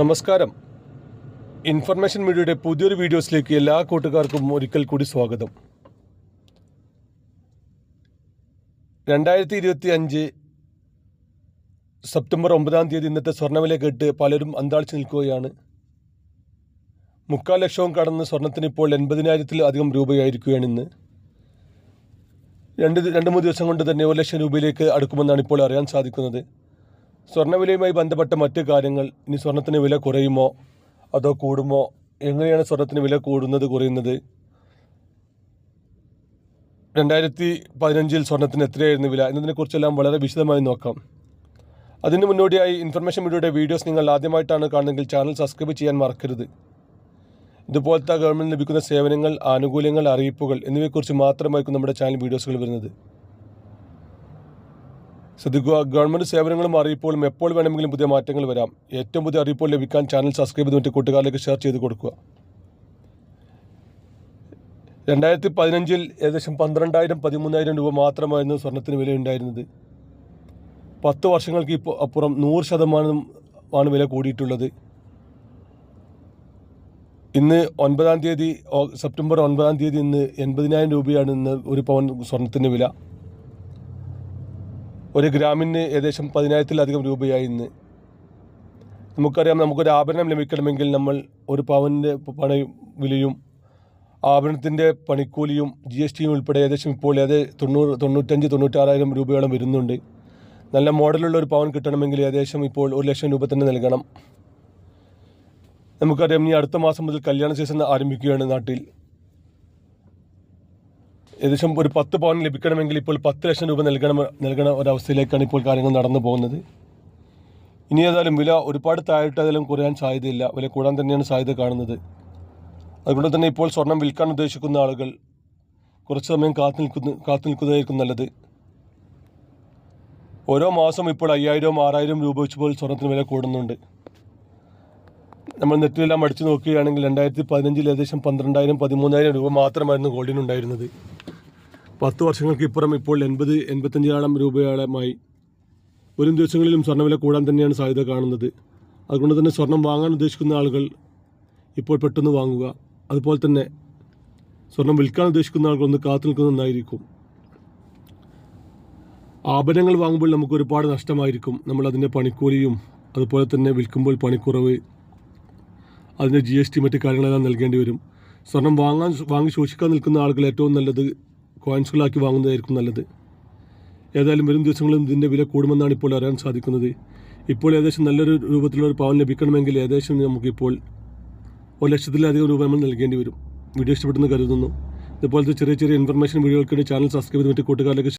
നമസ്കാരം. ഇൻഫർമേഷൻ മീഡിയയുടെ പുതിയൊരു വീഡിയോസിലേക്ക് എല്ലാ കൂട്ടുകാർക്കും ഒരിക്കൽ കൂടി സ്വാഗതം. രണ്ടായിരത്തി ഇരുപത്തി അഞ്ച് സെപ്റ്റംബർ ഒമ്പതാം തീയതി ഇന്നത്തെ സ്വർണവില കേട്ട് പലരും അന്താളിച്ച് നിൽക്കുകയാണ്. മുക്കാൽ ലക്ഷവും കടന്ന് സ്വർണത്തിന് ഇപ്പോൾ എൺപതിനായിരത്തിൽ അധികം രൂപയായിരിക്കുകയാണ് ഇന്ന്. രണ്ട് രണ്ട് മൂന്ന് ദിവസം കൊണ്ട് തന്നെ ഒരു ലക്ഷം രൂപയിലേക്ക് അടുക്കുമെന്നാണ് ഇപ്പോൾ അറിയാൻ സാധിക്കുന്നത്. സ്വർണവിലയുമായി ബന്ധപ്പെട്ട മറ്റ് കാര്യങ്ങൾ ഇനി സ്വർണത്തിന് വില കുറയുമോ? അതോ കൂടുമോ? എങ്ങനെയാണ് സ്വർണത്തിന് വില കൂടുന്നത് കുറയുന്നത്? രണ്ടായിരത്തി പതിനഞ്ചിൽ സ്വർണത്തിന് എത്രയായിരുന്നു വില? എന്നതിനെക്കുറിച്ചെല്ലാം വളരെ വിശദമായി നോക്കാം. അതിന് മുന്നോടിയായി ഇൻഫർമേഷൻ മീഡിയയുടെ വീഡിയോസ് നിങ്ങൾ ആദ്യമായിട്ടാണ് കാണുന്നതെങ്കിൽ ചാനൽ സബ്സ്ക്രൈബ് ചെയ്യാൻ മറക്കരുത്. ഇതുപോലത്തെ ഗവൺമെന്റ് ലഭിക്കുന്ന സേവനങ്ങൾ ആനുകൂല്യങ്ങൾ അറിയിപ്പുകൾ എന്നിവയെക്കുറിച്ച് മാത്രമായിരിക്കും നമ്മുടെ ചാനൽ വീഡിയോസുകൾ വരുന്നത്. ശ്രദ്ധിക്കുക ഗവൺമെന്റ് സേവനങ്ങളും അറിയിപ്പുകളും എപ്പോൾ വേണമെങ്കിലും പുതിയ മാറ്റങ്ങൾ വരാം. ഏറ്റവും പുതിയ അറിയിപ്പുകൾ ലഭിക്കാൻ ചാനൽ സബ്സ്ക്രൈബ് ചെയ്ത് മറ്റു കൂട്ടുകാരിലേക്ക് ഷെയർ ചെയ്ത് കൊടുക്കുക. രണ്ടായിരത്തി പതിനഞ്ചിൽ ഏകദേശം പന്ത്രണ്ടായിരം പതിമൂന്നായിരം രൂപ മാത്രമായിരുന്നു സ്വർണത്തിന് വിലയുണ്ടായിരുന്നത്. പത്ത് വർഷങ്ങൾക്ക് ഇപ്പോൾ അപ്പുറം നൂറ് ശതമാനം ആണ് വില കൂടിയിട്ടുള്ളത്. ഇന്ന് ഒൻപതാം തീയതി സെപ്റ്റംബർ ഒൻപതാം തീയതി ഇന്ന് എൺപതിനായിരം രൂപയാണ് ഇന്ന് ഒരു പവൻ സ്വർണത്തിന്റെ വില. ഒരു ഗ്രാമിന് ഏകദേശം പതിനായിരത്തിലധികം രൂപയായി ഇന്ന്. നമുക്കറിയാം നമുക്കൊരു ആഭരണം ലഭിക്കണമെങ്കിൽ നമ്മൾ ഒരു പവന്റെ പണ വിലയും ആഭരണത്തിന്റെ പണിക്കൂലിയും ജി എസ് ടിയും ഉൾപ്പെടെ ഏകദേശം ഇപ്പോൾ ഏത് തൊണ്ണൂറ് തൊണ്ണൂറ്റഞ്ച് തൊണ്ണൂറ്റാറായിരം രൂപയോളം വരുന്നുണ്ട്. നല്ല മോഡലുള്ള ഒരു പവൻ കിട്ടണമെങ്കിൽ ഏകദേശം ഇപ്പോൾ ഒരു ലക്ഷം രൂപ തന്നെ നൽകണം. നമുക്കറിയാം ഇനി അടുത്ത മാസം മുതൽ കല്യാണ സീസൺ ആരംഭിക്കുകയാണ് നാട്ടിൽ. ഏകദേശം ഒരു പത്ത് പവൻ ലഭിക്കണമെങ്കിൽ ഇപ്പോൾ പത്ത് ലക്ഷം രൂപ നൽകണം നൽകണ ഒരവസ്ഥയിലേക്കാണ് ഇപ്പോൾ കാര്യങ്ങൾ നടന്നു പോകുന്നത്. ഇനി ഏതായാലും വില ഒരുപാട് താഴ്ത്ത ഏതായാലും കുറയാൻ സാധ്യതയില്ല. വില കൂടാൻ തന്നെയാണ് സാധ്യത കാണുന്നത്. അതുകൊണ്ട് തന്നെ ഇപ്പോൾ സ്വർണം വിൽക്കാൻ ഉദ്ദേശിക്കുന്ന ആളുകൾ കുറച്ച് സമയം കാത്തു നിൽക്കുന്ന കാത്തു നിൽക്കുന്നതായിരിക്കും നല്ലത്. ഓരോ മാസം ഇപ്പോൾ അയ്യായിരവും ആറായിരം രൂപ വെച്ച് പോലും സ്വർണത്തിന് വില കൂടുന്നുണ്ട്. നമ്മൾ നെറ്റിലെല്ലാം അടിച്ചു നോക്കുകയാണെങ്കിൽ രണ്ടായിരത്തി പതിനഞ്ചിൽ ഏകദേശം പന്ത്രണ്ടായിരം പതിമൂന്നായിരം രൂപ മാത്രമായിരുന്നു ഗോൾഡിനുണ്ടായിരുന്നത്. പത്ത് വർഷങ്ങൾക്ക് ഇപ്പുറം ഇപ്പോൾ എൺപത് എൺപത്തഞ്ചോളം രൂപയോളമായി. വരും ദിവസങ്ങളിലും സ്വർണവില കൂടാൻ തന്നെയാണ് സാധ്യത കാണുന്നത്. അതുകൊണ്ട് തന്നെ സ്വർണം വാങ്ങാൻ ഉദ്ദേശിക്കുന്ന ആളുകൾ ഇപ്പോൾ പെട്ടെന്ന് വാങ്ങുക. അതുപോലെ തന്നെ സ്വർണം വിൽക്കാൻ ഉദ്ദേശിക്കുന്ന ആളുകൾ ഒന്ന് കാത്തു നിൽക്കുന്നതായിരിക്കും ആഭരണങ്ങൾ വാങ്ങുമ്പോൾ നമുക്ക് ഒരുപാട് നഷ്ടമായിരിക്കും. നമ്മൾ അതിന്റെ പണിക്കൂലിയും അതുപോലെ തന്നെ വിൽക്കുമ്പോൾ പണിക്കുറവ് അതിന്റെ ജി എസ് ടി മറ്റു കാര്യങ്ങളെല്ലാം നൽകേണ്ടി വരും. സ്വർണം വാങ്ങാൻ വാങ്ങി സൂക്ഷിക്കാൻ നിൽക്കുന്ന ആളുകൾ ഏറ്റവും നല്ലത് കോയിൻസുകളാക്കി വാങ്ങുന്നതായിരിക്കും നല്ലത്. ഏതായാലും വരും ദിവസങ്ങളും ഇതിന്റെ വില കൂടുമെന്നാണ് ഇപ്പോൾ അറിയാൻ സാധിക്കുന്നത്. ഇപ്പോൾ ഏകദേശം നല്ലൊരു രൂപത്തിലുള്ള ഒരു പവൻ ലഭിക്കണമെങ്കിൽ ഏകദേശം നമുക്കിപ്പോൾ ഒരു ലക്ഷത്തിലധികം രൂപ നമ്മൾ നൽകേണ്ടി വരും. വീഡിയോ ഇഷ്ടപ്പെട്ടെന്ന് കരുതുന്നു. ഇതുപോലത്തെ ചെറിയ ചെറിയ ഇൻഫർമേഷൻ വീഡിയോകൾക്ക് ചാനൽ സബ്സ്ക്രൈബ് ചെയ്ത് കൂട്ടുകാരിലേക്ക്